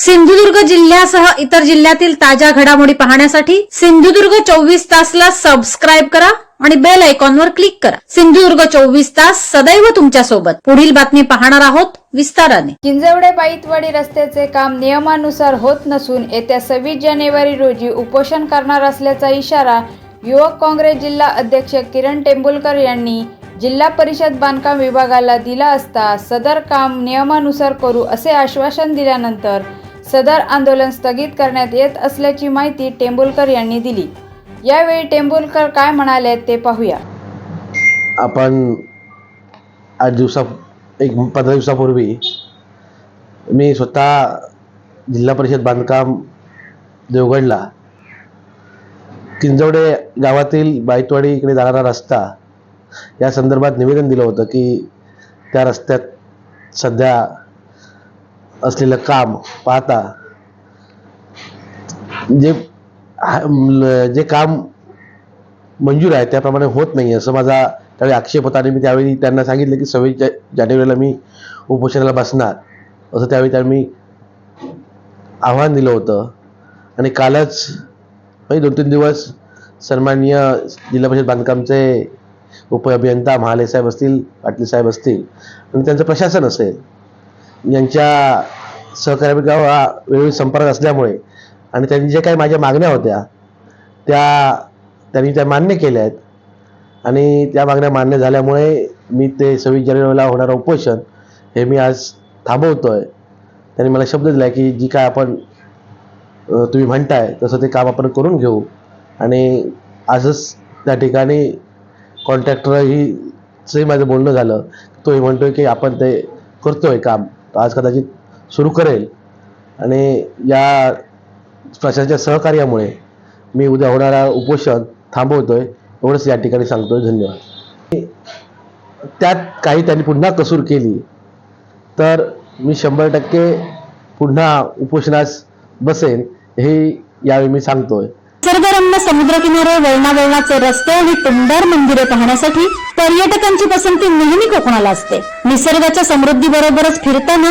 सिंधुदुर्ग जिल्ह्यासह इतर जिल्ह्यातील ताज्या घडामोडी पाहण्यासाठी सिंधुदुर्ग चोवीस तासला सबस्क्राईब करा आणि बेल आयकॉनवर क्लिक करा. सिंधुदुर्ग चोवीस तास सदैव तुमच्यासोबत पुढील बातमी पाहणार आहोत विस्ताराने. किंजवडे बाईतवाडी रस्त्याचे काम नियमानुसार होत नसून येत्या सव्वीस जानेवारी रोजी उपोषण करणार असल्याचा इशारा युवक काँग्रेस जिल्हा अध्यक्ष किरण टेंबुलकर यांनी जिल्हा परिषद बांधकाम विभागाला दिला असता सदर काम नियमानुसार करू असे आश्वासन दिल्यानंतर सदर आंदोलन स्थगित करण्यात येत असल्याची माहिती टेंबुलकर यांनी दिली. यावेळी टेंबुलकर काय म्हणाले ते पाहूया. आपण आठ दिवसा एक पंधरा दिवसापूर्वी मी स्वतः जिल्हा परिषद बांधकाम देवगडला. किंजवडे गावातील बाईतवाडी इकडे जाणारा रस्ता या संदर्भात निवेदन दिलं होतं की त्या रस्त्यात सध्या असलेलं काम पाहता जे जे काम मंजूर आहे त्याप्रमाणे होत नाही असं माझा त्यावेळी आक्षेप होता आणि मी त्यावेळी त्यांना सांगितलं की सव्वीस जा जानेवारीला मी उपोषणाला बसणार. असं त्यावेळी त्यांनी आव्हान दिलं होतं. आणि कालच म्हणजे दोन तीन दिवस सन्माननीय जिल्हा परिषद बांधकामचे उपअभियंता महाले साहेब असतील पाटील साहेब असतील आणि त्यांचं प्रशासन असेल यांच्या सहकार्याबरोबर हा वेळोवेळी संपर्क असल्यामुळे आणि त्यांनी जे काही माझ्या मागण्या होत्या त्या त्यांनी त्या मान्य केल्या आहेत. आणि त्या मागण्या मान्य झाल्यामुळे मी ते सव्वीस जानेवारीला होणारं उपोषण हे मी आज थांबवतो आहे त्यांनी मला शब्द दिला की जी काय आपण तुम्ही म्हणताय तसं ते काम आपण करून घेऊ. आणि आजच त्या ठिकाणी कॉन्ट्रॅक्टरही माझं बोलणं झालं. तोही म्हणतोय की आपण ते करतोय काम. आज कदाचित सुरू करेल. आणि या प्रशासनाच्या सहकार्यामुळे मी उद्या होणारा उपोषण थांबवतोय एवढंच या ठिकाणी सांगतोय. धन्यवाद. त्यात काही त्यांनी पुन्हा कसूर केली तर मी शंभर टक्के पुन्हा उपोषणास बसेन हे यावेळी मी सांगतोय. निसर्गरम्य समुद्रकिनारे वळणा वळणाचे रस्ते आणि टुमदार मंदिरे पाहण्यासाठी पर्यटकांची पसंती नेहमी कोकणाला असते. निसर्गाच्या समृद्धी बरोबरच फिरताना